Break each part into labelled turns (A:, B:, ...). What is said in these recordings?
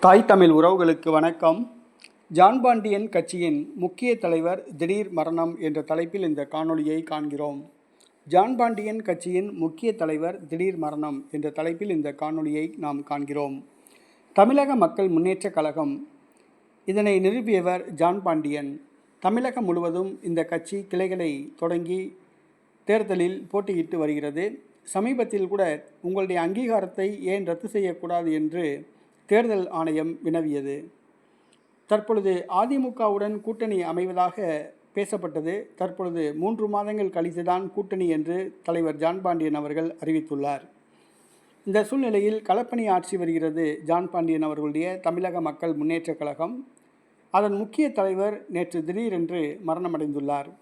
A: தாய் தமிழ் உறவுகளுக்கு வணக்கம். ஜான் பாண்டியன் கட்சியின் முக்கிய தலைவர் திடீர் மரணம் என்ற தலைப்பில் இந்த காணொளியை காண்கிறோம். ஜான் பாண்டியன் கட்சியின் முக்கிய தலைவர் திடீர் மரணம் என்ற தலைப்பில் இந்த காணொளியை நாம் காண்கிறோம். தமிழக மக்கள் முன்னேற்றக் கழகம். இதனை நிறுவியவர் ஜான் பாண்டியன். தமிழகம் முழுவதும் இந்த கட்சி கிளைகளை தொடங்கி தேர்தலில் போட்டியிட்டு வருகிறது. சமீபத்தில் கூட உங்களுடைய அங்கீகாரத்தை ஏன் ரத்து செய்யக்கூடாது என்று தேர்தல் ஆணையம் வினவியது. தற்பொழுது அதிமுகவுடன் கூட்டணி அமைவதாக பேசப்பட்டது. தற்பொழுது மூன்று மாதங்கள் கழித்துதான் கூட்டணி என்று தலைவர் ஜான் பாண்டியன் அவர்கள் அறிவித்துள்ளார். இந்த சூழ்நிலையில் களப்பணி ஆட்சி வருகிறது. ஜான் பாண்டியன் அவர்களுடைய தமிழக மக்கள் முன்னேற்றக் கழகம். அதன் முக்கிய தலைவர் நேற்று திடீரென்று மரணமடைந்துள்ளார்.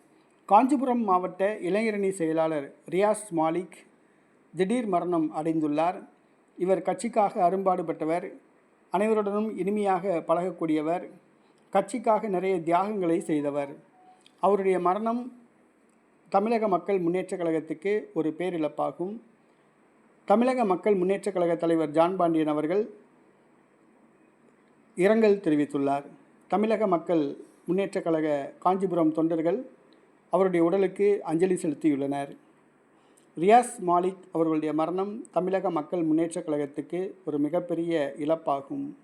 A: காஞ்சிபுரம் மாவட்ட இளைஞரணி செயலாளர் ரியாஸ் மாலிக் திடீர் மரணம் அடைந்துள்ளார். இவர் கட்சிக்காக அரும்பாடுபட்டவர். அனைவருடனும் இனிமையாக பழகக்கூடியவர் கட்சிக்காக நிறைய தியாகங்களை செய்தவர். அவருடைய மரணம் தமிழக மக்கள் முன்னேற்றக் கழகத்துக்கு ஒரு பேரிழப்பாகும். தமிழக மக்கள் முன்னேற்றக் கழக தலைவர் ஜான் பாண்டியன் அவர்கள் இரங்கல் தெரிவித்துள்ளார். தமிழக மக்கள் முன்னேற்றக் கழக காஞ்சிபுரம் தொண்டர்கள் அவருடைய உடலுக்கு அஞ்சலி செலுத்தியுள்ளனர். ரியாஸ் மாலிக் அவர்களுடைய மரணம் தமிழக மக்கள் முன்னேற்றக் கழகத்துக்கு ஒரு மிகப்பெரிய இழப்பாகும்.